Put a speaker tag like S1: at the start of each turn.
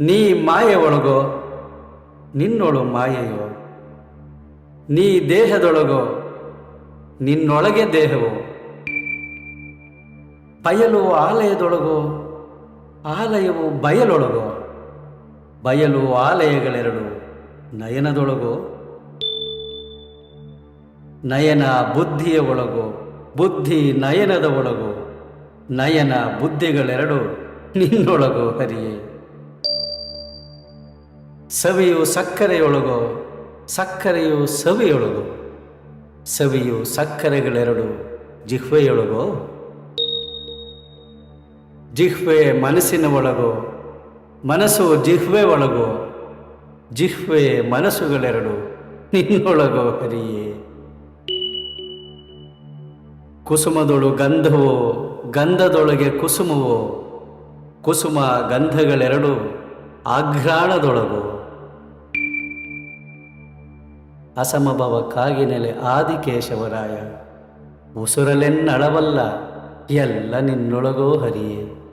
S1: ನೀ ಮಾಯೆ ಒಳಗೋ ನಿನ್ನೊಳು ಮಾಯೆಯೋ? ನೀ ದೇಹದೊಳಗೋ, ನಿನ್ನೊಳಗೆ ದೇಹವೋ? ಬಯಲು ಆಲಯದೊಳಗೋ, ಆಲಯವು ಬಯಲೊಳಗೋ? ಬಯಲು ಆಲಯಗಳೆರಡು ನಯನದೊಳಗೋ? ನಯನ ಬುದ್ಧಿಯ ಒಳಗೋ, ಬುದ್ಧಿ ನಯನದ ಒಳಗೋ? ನಯನ ಬುದ್ಧಿಗಳೆರಡು ನಿನ್ನೊಳಗೋ ಹರಿಯೇ. ಸವಿಯು ಸಕ್ಕರೆಯೊಳಗೋ, ಸಕ್ಕರೆಯು ಸವಿಯೊಳಗೋ. ಸವಿಯು ಸಕ್ಕರೆಗಳೆರಡು ಜಿಹ್ವೆಯೊಳಗೋ. ಜಿಹ್ವೆ ಮನಸ್ಸಿನ ಒಳಗೋ ಮನಸ್ಸು ಜಿಹ್ವೆ ಒಳಗೋ ಜಿಹ್ವೆ ಮನಸ್ಸುಗಳೆರಡು ನಿನ್ನೊಳಗೋ ಹರಿಯೇ. ಕುಸುಮದೊಳು ಗಂಧವೋ, ಗಂಧದೊಳಗೆ ಕುಸುಮವೋ. ಕುಸುಮ ಗಂಧಗಳೆರಡು ಆಘ್ರಾಣದೊಳಗೋ. ಅಸಮಭವ ಕಾಗಿನೆಲೆ ಆದಿಕೇಶವರಾಯ. ಉಸುರಲೆನ್ನಳವಲ್ಲ ಎಲ್ಲ ನಿನ್ನೊಳಗೋ ಹರಿಯೇ.